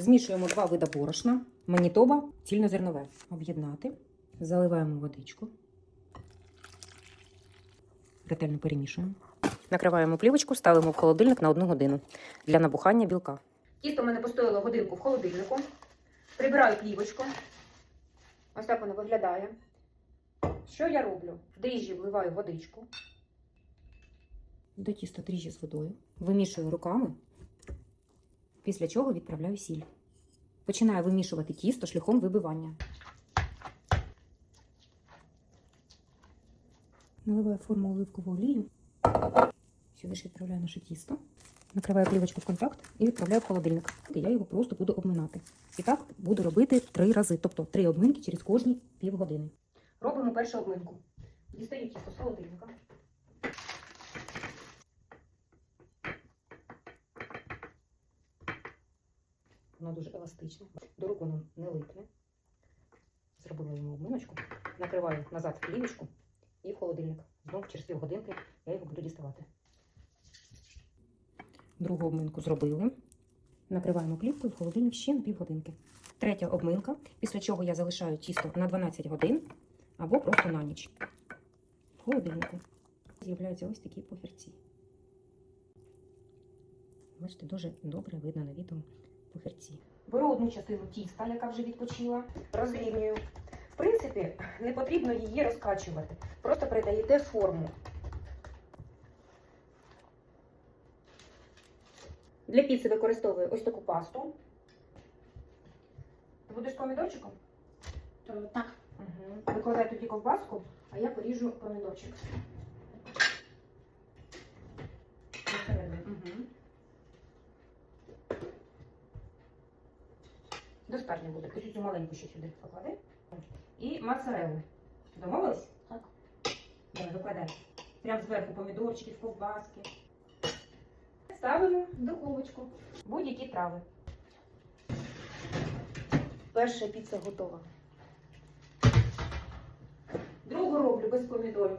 Змішуємо два вида борошна. Манітоба, цільнозернове. Об'єднати. Заливаємо водичку. Ретельно перемішуємо. Накриваємо плівочку, ставимо в холодильник на одну годину для набухання білка. Тісто в мене постояло годинку в холодильнику. Прибираю плівочку. Ось так воно виглядає. Що я роблю? В дріжджі вливаю водичку. До тіста дріжджі з водою. Вимішую руками, після чого відправляю сіль. Починаю вимішувати тісто шляхом вибивання. Наливаю форму оливкову олію. Сюди ж відправляю наше тісто. Накриваю плівочку в контакт і відправляю в холодильник. І я його просто буду обминати. І так буду робити три рази, тобто три обминки через кожні півгодини. Робимо першу обминку. Дістаю тісто з холодильника. Воно дуже еластичне. До рук воно не липне. Зробила йому обминочку. Накриваю назад плівочку і в холодильник. Знову через півгодинки я його буду діставати. Другу обминку зробили. Накриваємо плівкою в холодильник ще на півгодинки. Третя обминка, після чого я залишаю тісто на 12 годин або просто на ніч. В холодильнику з'являються ось такі похерці. Бачите, дуже добре видно на відео похерці. Беру одну частину тіста, яка вже відпочила, розрівнюю. В принципі, не потрібно її розкачувати. Просто передаєте форму. Для піци використовую ось таку пасту. Ти будеш помідорчиком? Так. Угу. Викладай тоді ковбаску, а я поріжу помідорчик. Угу. Достатньо буде. Ось цю маленьку ще сюди поклади. І моцарелу. Домовились? Так. Давай, викладай. Прям зверху помідорчики, ковбаски. Ставимо в духовочку. Будь-які трави. Перша піца готова. Другу роблю без помідорів.